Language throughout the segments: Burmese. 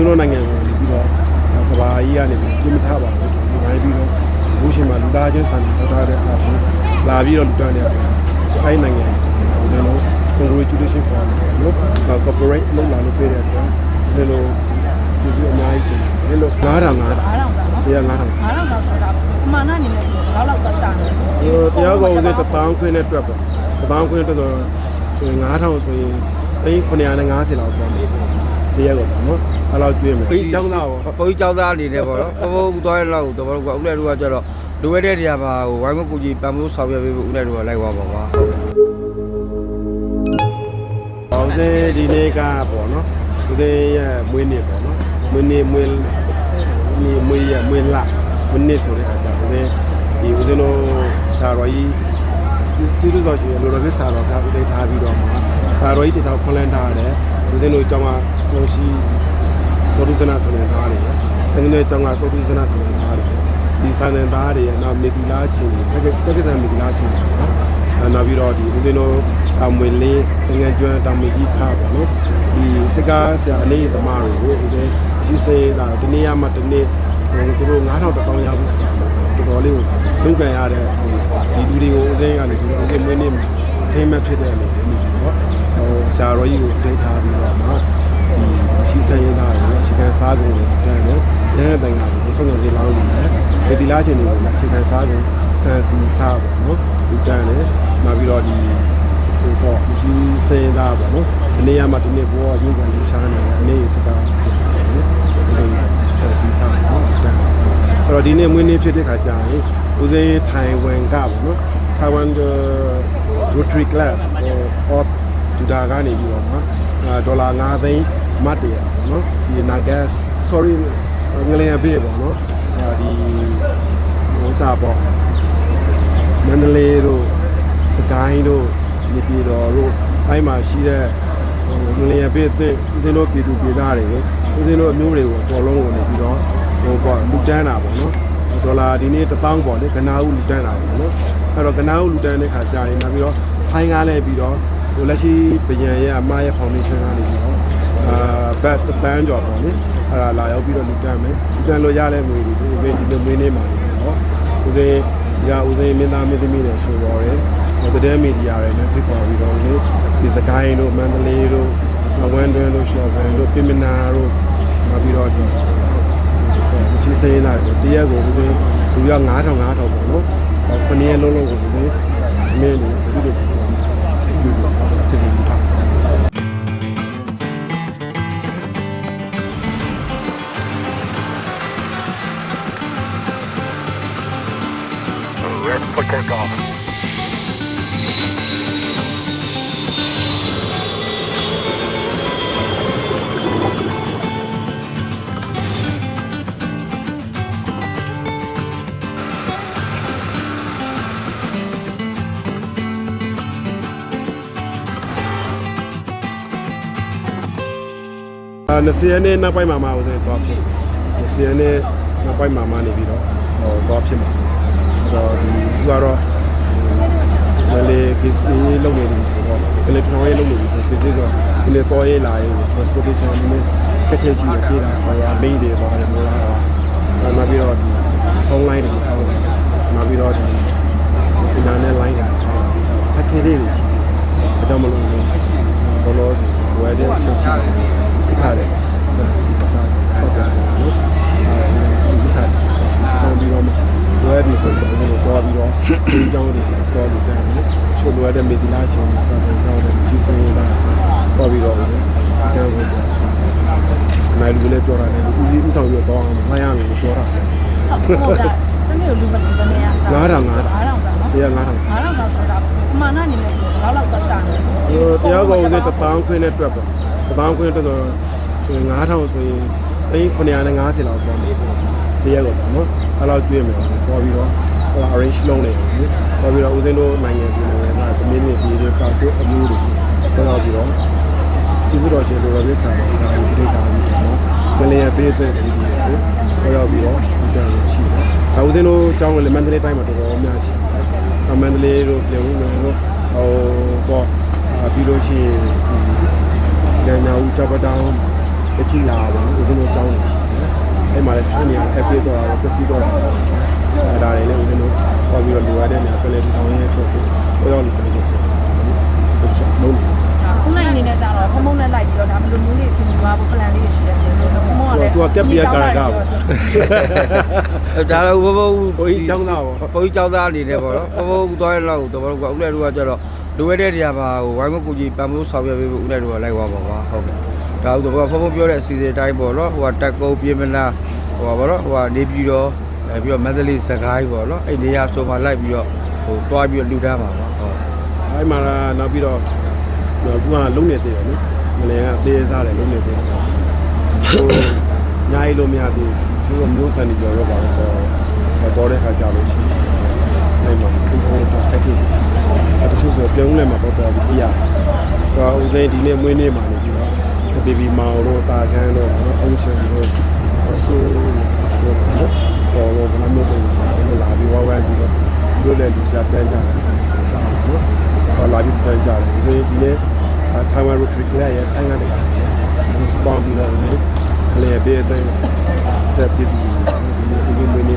သူတို့နိုင်ငံကိုနေပြီးတော့ကဘာကြီးကနေပြီးပြမထပါဘူးနိုင်ပြီးတော့ဘုရှင်မှာလူသားချင်းစံတည်ထားတဲ့အားဖြင့်လာပြီးတော့လူတန်းတဲ့အဲ့နိုင်ငံကျွန်တော် congratulation ပါနော် corporate လောက်လာလို့ပြတဲ့အတွက်ဒီလိုကျေးဇူးအများကြီးတင်တယ်လို့9000 9000အားတော့စားနော်တရား9000အားတော့စားဆိုတာအမှန်နဲ့နေမယ်ဆိုတော့လောက်တော့ကြာတယ်ဟိုတရားကောင်ဦးစတပေါင်းခွင်းနဲ့တွက်ပေါ့တပေါင်းခွင်းတွက်တော့ဆိုရင်9000ဆိုရင်သိန်း950လောက်ပေါ့ တရားကောင်ပေါ့နော်အဲ့လောက်ကျွေးမယ်ပြီးကျောင်းသားပေါ့ဘုန်းကြီးကျောင်းသားအနေနဲ့ပေါ့နော်ဘုန်းဘုန်းသွားရလောက်တော့ဘာလို့ကဦးလည်းတို့ကကြတော့လိုရတဲ့နေရာမှာဟိုဝိုင်းမကူကြီးပံမိုးဆောင်ရွက်ပေးဖို့ဦးလည်းတို့ကလိုက်သွားပါပါအောင်စင်းဒီနေ့ကပေါ့နော်ဦးစင်းရဲ့မွေးနေ့ပေါ့နော်မွေးနေ့မွေးနေ့မွေးရမွေးလာမွေးနေ့ဆိုတဲ့အခါကျဦးစင်းဒီဦးစင်းတို့ဆာရော်ကြီးကျေးဇူးတော်ရှင်လိုတော်ပြဆာတော်ကဦးလေးထားပြီးတော့မှာဆာရော်ကြီးတထောက်ခွန်လန်းထားတယ် ဦးစင်းတို့ကျောင်းကကျောင်းရှိတောတုဇနာဆိုတဲ့သားတွေ။အဲဒီနေ့တောင်းကတောတုဇနာဆိုတဲ့သားတွေ။ဒီဆန်တဲ့သားတွေနောက်မေတီလာချင်းစက်ကစက်ကစံမေတီလာချင်းပေါ့နော်။အဲနောက်ပြီးတော့ဒီဦးဇင်းတို့အမွေလေးငွေကျွမ်းတောင်မေကြီးခါပေါ့နော်။ဒီစကားဆရာအလေးသမားတွေကိုဦးဇင်းရှိစေးတာဒီနေ့ရမှဒီနေ့ဟိုသူတို့9000တောင်းရဘူးဆိုတာတော်တော်လေးကိုလုံကန်ရတဲ့ဒီလူတွေကိုဦးဇင်းကနေပြီးတော့ဦးဇင်းမွေးနေ့မှာအထိမ်းမဲ့ဖြစ်တဲ့အနေနဲ့နေပြီးတော့ဟို ဆရာတော်ကြီးကိုတိတ်ထားပြီးတော့မှဒီရှိစံရင်းသားတွေအခြေခံစားကုန်တွေတန်းတယ်။ရဲတိုင်ကလည်းဆုံးဆုံးလေးလောင်းနေတယ်။ဒီဒီလားရှင်တွေကိုလည်းအခြေခံစားကုန်စံစီစားပေါ့နော်။ဒီတန်းတယ်။နောက်ပြီးတော့ဒီဟိုပေါ့ရှိစံရင်းသားပေါ့နော်။ဒီနေ့ရမှဒီနေ့ဘောရုပ်ကလူရှားနေတယ်အနေစကားဆရာတယ်။ဒီလိုစံစီစားပေါ့နော်။တန်း။အဲ့တော့ဒီနေ့မွေးနေ့ဖြစ်တဲ့ခါကျရင်ဦးစင်းထိုင်ဝမ်ကပေါ့နော်။ Taiwan Rotary Club of ဂျူဒါကနေပြီးတော့နော်ဒေါ်လာ9သိန်းမတ်တရပေါ့နော်ဒီနာဂတ် sorry ငလျင်အပေးပေါ့နော်အဲဒီဟိုစားပေါ့မန္တလေးတို့စကိုင်းတို့နေပြည်တော်တို့အဲ့မှာရှိတဲ့ဟိုငလျင်အပေးတဲ့ဦးဇင်းတို့ပြည်သူပြည်သားတွေကိုဦးဇင်းတို့အမျိုးတွေကိုအပေါ်လုံးကိုနေပြီးတော့ဟိုပေါ့လူတန်းတာပေါ့နော်ဒေါ်လာဒီနေ့1000ပေါ့လေကနာဦးလူတန်းတာပေါ့နော်အဲ့တော့ကနာဦးလူတန်းတဲ့ခါကြာရင်နောက်ပြီးတော့ဖိုင်းကားလဲပြီးတော့ဟို လက်ရှိပညာရဲ့အမရဲ့ foundation ကနေပြီးတော့အာဘတ်တန်းကြော်ပေါ့လေအဲ့ဒါလာရောက်ပြီးတော့လူတန်းမယ်လူတန်းလို့ရတဲ့ငွေတွေဦးစင်းဒီလိုမင်းနေမှာနေပြီးတော့ဦးစင်းဒီကဦးစင်းမင်းသားမင်းသမီးတွေဆိုတော့တယ်ဟိုတဲ့မီဒီယာတွေနဲ့ဖြစ်ပေါ်ပြီးတော့လေဒီစကိုင်းတို့မန္တလေးတို့ဝမ်တွန်းတို့ရှော့ဘန်တို့ပြင်မနာတို့နောက်ပြီးတော့ဒီရှိစင်းလာတယ်တရက်ကိုဦးစင်းလူရ9000 9000ပေါ့နော်ဟောခဏရက်လုံးလုံးကိုဦးစင်းဒီနေ့နေစတူဒီယို ကျူတူစင်ပြီး 20ရက်နေ့နောက်ပိုင်းမှာမအောင်စင်းတော့ဖြစ်20ရက်နေ့နောက်ပိုင်းမှာမနေပြီးတော့ဟောတော့ဖြစ်မှာအဲ့တော့ဒီသူကတော့မလေးကစီလုံးနေတယ်ဆိုတော့ကလေးထောင်းရေးလုံးနေပြီဆိုကစီဆိုကလေးတော့ရေးလာရေး transportation နဲ့ခက်ခဲရှိနေပြည်တာဟောအမိတွေပါတယ်မလားတော့နောက်ပြီးတော့ဒီ online တွေထောင်းတယ်နောက်ပြီးတော့ဒီ internet line တွေထောင်းခက်ခဲလေးတွေရှိတယ်အကြောင်းမလို့ဘောလုံးဝယ်တဲ့ချက်ရှိတယ် ဒီခါလေစာစီစာဖောက်တယ်နော်အဲဆိုဒီခါဆိုဆိုပြီးတော့ဝယ်ပြီးဆိုတော့တော့ပြီးတော့ဒီကြောင်းတွေတော့လူတန်းတယ်ချိုးလိုရတဲ့မေဒီလာချုံစာတဲ့တော့တယ်ရှိစင်းလာတော့ပြီးတော့ဒီကြောင်းကိုနိုင်လူလည်းပြောတာလည်းဦးစီးဦးဆောင်ပြီးတော့အောင်မရမယ်ပြောတာဟုတ်ဟုတ်တာတနေ့လူမတူဘယ်နေရစား9000 9000အားတော့စားနော်တရား9000အားတော့စားဆိုတာအမှန်နဲ့နေမယ်ဆိုတော့လောက်တော့ကြာတယ်ဟိုတရားကောင်ဦးစင်းတပေါင်းခွင်းနဲ့တွက်ပေါ့ တပေါင်းခွင်းတွက်တော့ဆိုရင်9000ဆိုရင်သိန်း950လောက်ပေါ့တရားကောင်ပေါ့နော်အဲ့လောက်ကျွေးမယ်ပေါ်ပြီးတော့ဟို arrange လုပ်နေတယ်ပေါ်ပြီးတော့ဦးစင်းတို့နိုင်ငံပြည်နိုင်ငံကတမင်းတွေပြည်တွေတောက်ကိုအမျိုးတွေဆက်တော့ပြီးတော့ဒီလိုတော့ရှင်လိုတော့ပြစာတော့ဒါယူထိတာပြီးတော့မလျင်ပေးတဲ့ပြည်တွေကိုဆက်ရောက်ပြီးတော့ဒီတန်းရှိတယ်ဒါဦးစင်းတို့ကျောင်းကလည်းမန္တလေးတိုင်းမှာတော်တော်များရှိတယ်မန္တလေးတို့ပြည်ဦးမယ်တို့ဟိုပေါ့ပြီးလို့ရှိရင်ဒီ ညာညာဦးကြောက်ပတောင်းတတိလာပါဘူးဦးဇင်းတို့အကြောင်းနေရှိတယ်အဲ့မှာလည်းတစ်ချို့နေရာအပြေတော့တာပစ္စည်းတော့တာရှိတယ်အဲ့ဒါတွေလည်းဦးဇင်းတို့ဟောပြီးတော့လိုရတဲ့နေရာပလဲတူအောင်ရဲထုတ်ပြီးဟောရောက်လို့ပြန်လို့ဆက်ဆက်လုံးနေခုနိုင်အနေနဲ့ကြတော့ဖုံဖုံနဲ့လိုက်ပြီးတော့ဒါမလိုမျိုးလေးပြင်သွားဖို့ plan လေးရှိတယ်ဘယ်လိုလဲဖုံဖုံကလည်းသူကကက်ပီယာကာရာကပေါ့အဲဒါလည်းဘဘကိုကြီးចောင်းသားပေါ့ဘုန်းကြီးကျောင်းသားအနေနဲ့ပေါ့နော်ဘဘသွားရတော့တော်တော်ကဦးလည်းတို့ကကြတော့လိုရတဲ့နေရာမှာဟိုဝိုင်းမကူကြီးပံမိုးဆောင်ရွက်ပေးဖို့ဦးလည်းတို့ကလိုက်သွားပါပါဟုတ်ကဲ့ဒါဥတော့ဘဘပြောတဲ့အစီအစဉ်တိုင်းပေါ့နော်ဟိုကတက်ကုန်းပြင်မနာဟိုပါတော့ဟိုကနေပြီးတော့အဲပြီးတော့မန္တလေးစကိုင်းပေါ့နော်အဲ့နေရာဆိုမှလိုက်ပြီးတော့ဟိုတွားပြီးတော့လူတန်းပါပါဟုတ်အဲ့မှာနောက်ပြီးတော့တော့ကူကလုံးနေသေးတယ်နော်မလဲကသေးစားတယ်လုံးနေသေးတယ်ဟိုညာရီလို့မရသေးဘူးသူကမျိုးစံနေကြော်ရောပါတော့ပေါ်တဲ့ခါကြလို့ရှိတယ် အဲ့မှာဒီဟိုတော့ခက်ခဲရှိတယ်အဲ့တချို့ဆိုပြုံးလဲမှာတော့တော်ပြီးရတော့ဦးစိန်ဒီနေ့မွေးနေ့မှာနေပြီးတော့ဘေဘီမောင်တို့တာခန်းတို့အုံးရှင်တို့အဆူတို့တော့တော့ဘာမှမလုပ်ဘူးလာပြီးဝါဝိုင်းပြီးတော့တို့လည်းဒီကြတန်းကြတယ်ဆန်းဆန်းစားနော်ဟောလာပြီးတန်းကြတယ်ဦးစိန်ဒီနေ့ထိုင်ဝမ်ရိုခရစ်ကလည်းထိုင်ဝမ်လည်းစပန်ပြီးတော့လေလည်းဘေးတဲ့တက်ပြီးဒီဦးစိန်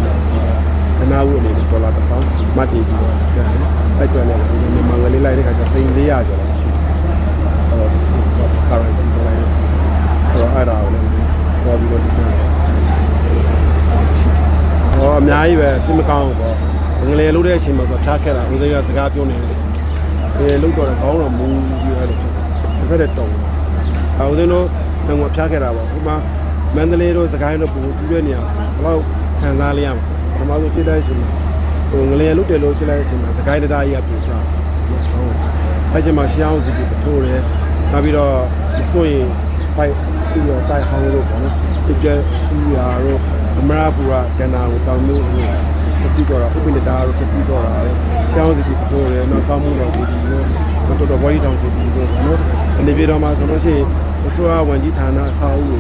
မွေးနေ့မှာခနာဝအနေနဲ့ဒေါ်လာတစ်ပေါင်းမှတ်တည်ပြီးတော့ပြန်တယ်အဲ့တွက်လည်းဦးစိန်မြန်မာငွေလေးလိုက်တဲ့ခါကျသိန်း400ကျော်လောက်ရှိတယ်အဲ့တော့ဆို currency ကိုလိုက်တယ်အဲ့တော့အဲ့ဒါကိုလည်းပေါ်ပြီးတော့ဒီလိုဟောအများကြီးပဲစိတ်မကောင်းဘူးပေါ့ငလေလို့တဲ့အချိန်မှာဆိုဖျားခဲ့တာဦးစိန်ကစကားပြောနေတဲ့အချိန်ဒီလို့တော့ခေါင်းတော့မူပြီးအဲ့လိုတစ်ဖက်တည်းတုံတယ်ဦးစိန်တို့ငွေဖျားခဲ့တာပေါ့ဒီမှာမန္တလေးတို့စကိုင်းတို့ပူပြီးတဲ့နေရာဘယ်လောက်ခံစားလိုက်ရမှာ ပထမဆုံးကြည့်တဲ့အချိန်မှာဟိုငလေလို့တယ်လို့ကြည့်လိုက်တဲ့အချိန်မှာစကိုင်းတရားကြီးကပြူသွားဟုတ်အဲ့ချိန်မှာရှောင်းစီပြီးထိုးတယ်နောက်ပြီးတော့မစိုးရင်တိုက်ပြီးတော့တိုက်ဟောင်းလို့ပေါ့နော်ဒီကစီယာတို့အမရာပူရာကန္နာကိုတောင်မျိုးကိုပစီတော့တာဥပ္ပန္နတာတို့ပစီတော့တာရှောင်းစီပြီးထိုးတယ်နောက်ကောင်းမှုတော်စီပြီးတော့တော်တော်ဘောကြီးတောင်စီပြီးတော့နော်အနေပြေတော်မှာဆိုလို့ရှိရင်အစိုးရဝန်ကြီးဌာနအဆောက်အဦတွေ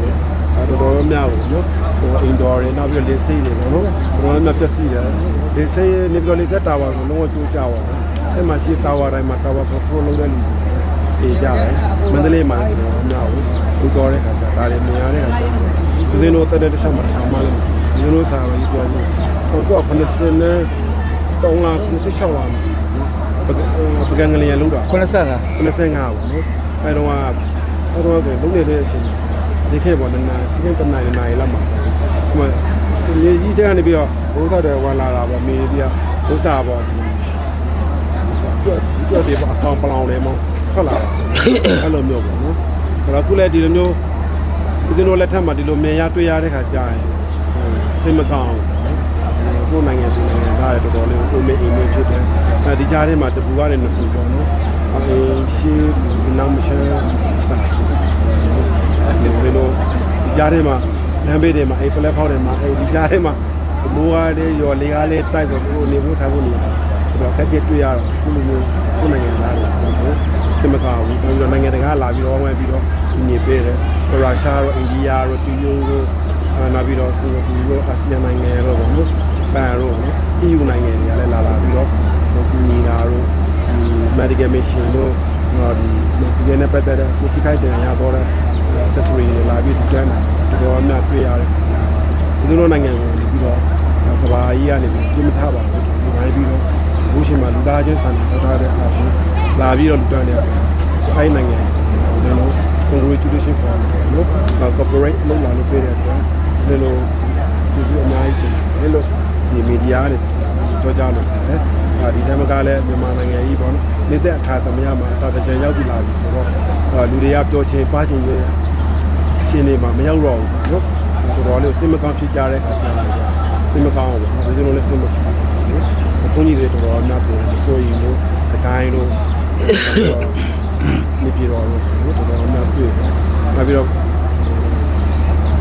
အဲတော်တော်များကိုနော် ဟိုအင်ဒေါ်တွေနောက်ပြီးလေဆိပ်တွေပေါ့နော်တော်တော်များပြည့်စည်တယ်လေဆိပ်နေပြီးတော့လေဆိပ်တာဝါကိုလုံးဝကျိုးကြသွားတယ်အဲ့မှာရှိတာဝါတိုင်းမှာတာဝါ control လုပ်တဲ့လူတွေအေးကြတယ်မန္တလေးမှာတော်တော်များကိုလူတော်တဲ့ခါကျဒါတွေမြင်ရတဲ့ခါကျဦးဇင်းတို့တက်တဲ့တစ်ချက်မှာအမှလည်းဦးဇင်းတို့စာရင်းပြောလို့ဟိုက90နဲ့3လား96လားပကံငလျင်လို့တာ85 95ပေါ့နော်အဲတော့အဲတော့ဆိုလုံးနေတဲ့အချိန်ဒီခေတ်ပေါ်နနာဒီနေ့တနိုင်နိုင်လောက်မှာဟို မြေကြီးတဲ့ကနေပြီးတော့ဘိုးစားတယ်ဝင်လာတာပေါ့မြေကြီးကဘိုးစားပေါ့ကျွတ်ကျွတ်ဒီပေါ့အကောင်ပလောင်လေးမောထွက်လာတာအဲ့လိုမျိုးပေါ့နော်ဒါတော့ခုလည်းဒီလိုမျိုးဦးဇင်းတို့လက်ထက်မှာဒီလိုမြင်ရတွေ့ရတဲ့ခါကြာရင်စိတ်မကောင်းဘူးကိုယ်နိုင်ငံသူနိုင်ငံသားတွေတော်တော်လေးကိုမေးအိမ်မေးဖြစ်တယ်အဲဒီကြားထဲမှာတပူကနေနှစ်ပူပေါ့နော်အဲရှေးနောက်မရှမ်းတာဆိုဒီလိုဒီကြားထဲမှာ လမ်းဘေးတွေမှာအဲပလက်ဖောက်တွေမှာအဲဒီကြားထဲမှာမိုးကားလေးရော်လေကားလေးတိုက်ဆိုကိုနေဖို့ထားဖို့နေရတယ်ဆိုတော့ခက်ခဲတွေ့ရတော့ခုလိုမျိုးကိုယ်နိုင်ငံသားတွေတော်တော်စင်မကာဘူးပြီးတော့နိုင်ငံတကာလာပြီးတော့ဝယ်ပြီးတော့နေပေးတယ်ရုရှားရောအိန္ဒိယရောတူယိုရောနောက်ပြီးတော့စင်ကာပူရောအာဆီယံနိုင်ငံရောပေါ့နော်ဂျပန်ရောနော် EU နိုင်ငံတွေကလည်းလာလာပြီးတော့ဟိုကူညီတာရောဒီ medical mission တို့ဟောဒီ medical နဲ့ပတ်သက်တဲ့ကိုတိခိုက်တဲ့ရတော့တဲ့ accessory တွေလာပြီးဒီကန်းတာတော်တော်များတွေ့ရတယ်ဒီလိုနိုင်ငံကိုနေပြီးတော့ကဘာကြီးကနေပြီးပြမထားပါဘူးဒီနိုင်ပြီးတော့ဘုရှင်မှာလူသားချင်းစံပေါ်ထားတဲ့အားကိုလာပြီးတော့လူတန်းတဲ့အဲ့နိုင်ငံကျွန်တော် congratulation for နော် corporate လုံးလာလို့ပြတဲ့အတွက်ဒီလိုဒီလိုအများကြီးအဲ့လိုဒီမီဒီယာနဲ့ပြောကြလို့တယ်အာဒီတမကလည်းမြန်မာနိုင်ငံကြီးပေါ့နော်နေတဲ့အခါသမယမှာတာတကြံရောက်ပြီလာပြီဆိုတော့လူတွေကပြောချင်းပါချင်းရဲ့ အရှင်တွေမှာမရောက်တော့ဘူးနော်တော်တော်လေးစိတ်မကောင်းဖြစ်ကြတဲ့အခါကျတော့စိတ်မကောင်းဘူးဒီလိုလည်းစိတ်မကောင်းဘူးဘုန်းကြီးတွေတော်တော်များတယ်ဆိုရင်လို့စကိုင်းလို့နေပြည်တော်လို့တော်တော်များတွေ့နောက်ပြီးတော့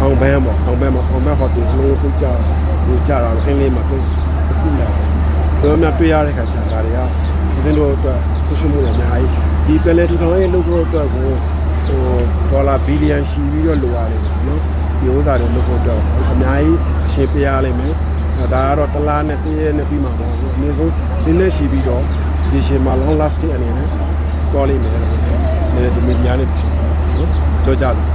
အောင်ဘန်းပေါ့အောင်ဘန်းပေါ့အောင်ဘန်းဟိုတယ်လို့ပြကြလို့ကြတာအင်းလေးမှာပြစီလာတော်များတွေ့ရတဲ့ခါကျတာတွေကဦးဇင်းတို့အတွက် social media အများကြီးဒီပလဲထူထောင်ရေးလုပ်ဖို့အတွက်ကို ဟိုဒေါ်လာဘီလီယံရှိပြီးတော့လိုရတယ်နော်ဒီဥစ္စာတွေလုပ်ဖို့အတွက်အများကြီးအရှင်ပေးရလိမ့်မယ်ဒါကတော့တစ်လားနဲ့တည့်ရဲနဲ့ပြီးမှာပေါ့အနည်းဆုံးဒီနေ့ရှိပြီးတော့ဒီရှင်မှာ long lasting အနေနဲ့ပေါ်လိမ့်မယ်ဒီမီဒီယာနဲ့နော်ပြောကြတယ်